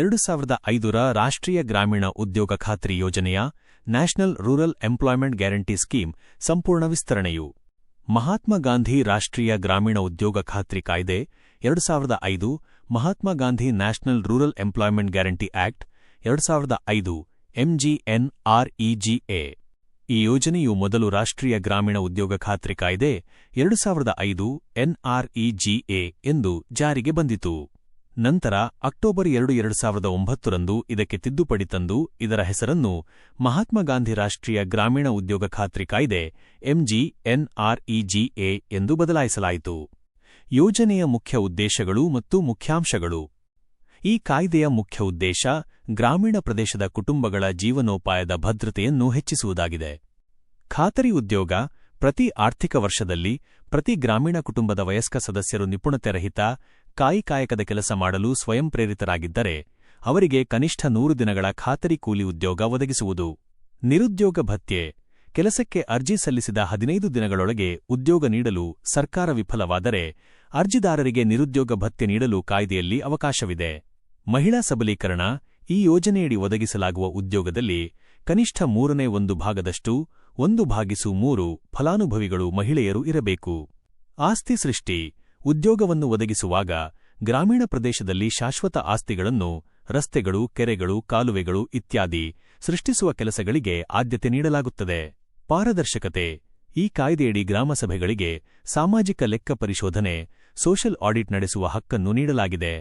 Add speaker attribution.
Speaker 1: ಎರಡು ಸಾವಿರದ ಐದರ ರಾಷ್ಟ್ರೀಯ ಗ್ರಾಮೀಣ ಉದ್ಯೋಗ ಖಾತ್ರಿ ಯೋಜನೆಯ national rural employment guarantee scheme ಸಂಪೂರ್ಣ ವಿಸ್ತರಣೆಯು ಮಹಾತ್ಮ ಗಾಂಧಿ ರಾಷ್ಟ್ರೀಯ ಗ್ರಾಮೀಣ ಉದ್ಯೋಗ ಖಾತ್ರಿ ಕಾಯ್ದೆ ಎರಡು ಸಾವಿರದ ಐದು Mahatma Gandhi national rural employment guarantee act ಎರಡು ಸಾವಿರದ ಐದು ಎಂಜಿಎನ್ಆರ್ಇಜಿಎ ಈ ಯೋಜನೆಯು ಮೊದಲು ರಾಷ್ಟ್ರೀಯ ಗ್ರಾಮೀಣ ಉದ್ಯೋಗ ಖಾತ್ರಿ ಕಾಯ್ದೆ ಎರಡು ಸಾವಿರದ ಐದು ಎನ್ಆರ್ಇಜಿಎ ಎಂದು ಜಾರಿಗೆ ಬಂದಿತು ನಂತರ ಅಕ್ಟೋಬರ್ ಎರಡು ಎರಡು ಸಾವಿರದ ಒಂಬತ್ತರಂದು ಇದಕ್ಕೆ ತಿದ್ದುಪಡಿ ತಂದು ಇದರ ಹೆಸರನ್ನು ಮಹಾತ್ಮ ಗಾಂಧಿ ರಾಷ್ಟ್ರೀಯ ಗ್ರಾಮೀಣ ಉದ್ಯೋಗ ಖಾತ್ರಿ ಕಾಯ್ದೆ ಎಂಜಿಎನ್ಆರ್ಇಜಿಎ ಎಂದು ಬದಲಾಯಿಸಲಾಯಿತು ಯೋಜನೆಯ ಮುಖ್ಯ ಉದ್ದೇಶಗಳು ಮತ್ತು ಮುಖ್ಯಾಂಶಗಳು ಈ ಕಾಯ್ದೆಯ ಮುಖ್ಯ ಉದ್ದೇಶ ಗ್ರಾಮೀಣ ಪ್ರದೇಶದ ಕುಟುಂಬಗಳ ಜೀವನೋಪಾಯದ ಭದ್ರತೆಯನ್ನು ಹೆಚ್ಚಿಸುವುದಾಗಿದೆ ಖಾತರಿ ಉದ್ಯೋಗ ಪ್ರತಿ ಆರ್ಥಿಕ ವರ್ಷದಲ್ಲಿ ಪ್ರತಿ ಗ್ರಾಮೀಣ ಕುಟುಂಬದ ವಯಸ್ಕ ಸದಸ್ಯರು ನಿಪುಣತೆರಹಿತ ಕಾಯಿಕಾಯಕದ ಕೆಲಸ ಮಾಡಲು ಸ್ವಯಂ ಪ್ರೇರಿತರಾಗಿದ್ದರೆ ಅವರಿಗೆ ಕನಿಷ್ಠ ನೂರು ದಿನಗಳ ಖಾತರಿ ಕೂಲಿ ಉದ್ಯೋಗ ಒದಗಿಸುವುದು ನಿರುದ್ಯೋಗ ಭತ್ಯೆ ಕೆಲಸಕ್ಕೆ ಅರ್ಜಿ ಸಲ್ಲಿಸಿದ ಹದಿನೈದು ದಿನಗಳೊಳಗೆ ಉದ್ಯೋಗ ನೀಡಲು ಸರ್ಕಾರ ವಿಫಲವಾದರೆ ಅರ್ಜಿದಾರರಿಗೆ ನಿರುದ್ಯೋಗ ಭತ್ಯೆ ನೀಡಲು ಕಾಯ್ದೆಯಲ್ಲಿ ಅವಕಾಶವಿದೆ ಮಹಿಳಾ ಸಬಲೀಕರಣ ಈ ಯೋಜನೆಯಡಿ ಒದಗಿಸಲಾಗುವ ಉದ್ಯೋಗದಲ್ಲಿ ಕನಿಷ್ಠ ಮೂರನೇ ಒಂದು ಭಾಗದಷ್ಟು ಒಂದು ಭಾಗಿಸು ಮೂರು ಫಲಾನುಭವಿಗಳು ಮಹಿಳೆಯರು ಇರಬೇಕು ಆಸ್ತಿ ಸೃಷ್ಟಿ ಉದ್ಯೋಗವನ್ನು ಒದಗಿಸುವಾಗ ಗ್ರಾಮೀಣ ಪ್ರದೇಶದಲ್ಲಿ ಶಾಶ್ವತ ಆಸ್ತಿಗಳನ್ನು ರಸ್ತೆಗಳು ಕೆರೆಗಳು ಕಾಲುವೆಗಳು ಇತ್ಯಾದಿ ಸೃಷ್ಟಿಸುವ ಕೆಲಸಗಳಿಗೆ ಆದ್ಯತೆ ನೀಡಲಾಗುತ್ತದೆ ಪಾರದರ್ಶಕತೆ ಈ ಕಾಯ್ದೆಯಡಿ ಗ್ರಾಮಸಭೆಗಳಿಗೆ ಸಾಮಾಜಿಕ ಲೆಕ್ಕ ಪರಿಶೋಧನೆ ಸೋಷಲ್ ಆಡಿಟ್ ನಡೆಸುವ ಹಕ್ಕನ್ನು ನೀಡಲಾಗಿದೆ